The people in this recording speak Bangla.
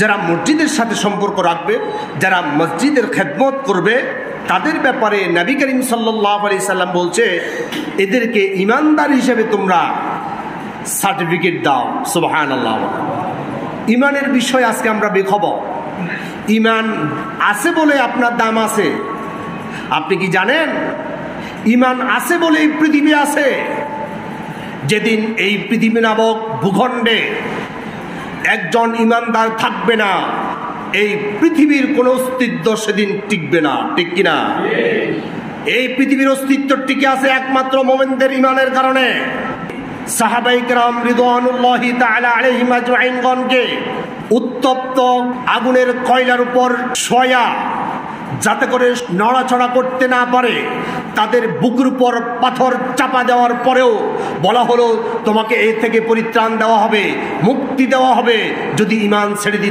যারা মসজিদের সাথে সম্পর্ক রাখবে, যারা মসজিদের খেদমত করবে, তাদের ব্যাপারে নবী করিম সাল্লাহ আলি সাল্লাম বলছে, এদেরকে ইমানদার হিসেবে তোমরা সার্টিফিকেট দাও। সুবাহান আল্লাহ ইমানের বিষয় আজকে আমরা বেখবর। ইমান আছে বলে আপনার দাম আছে। আপনি কি জানেন? ইমান আছে বলে এই পৃথিবী আছে। যেদিন এই পৃথিবী নামক ভূখণ্ডে একজন ইমানদার থাকবে না। এই পৃথিবীর কোনো অস্তিত্ব সেদিন টিকবে না। ঠিক কিনা? এই পৃথিবীর অস্তিত্ব টিকে আছে একমাত্র মোমেনদের ইমানের কারণে। উত্তপ্ত আগুনের কয়লার উপর শোয়া, যাতে করে নড়াচড়া করতে না পারে। তাদের বুকুর উপর পাথর চাপা দেওয়ার পরেও বলা হলো, তোমাকে এ থেকে পরিত্রাণ দেওয়া হবে, মুক্তি দেওয়া হবে, যদি ইমান ছেড়ে দিতে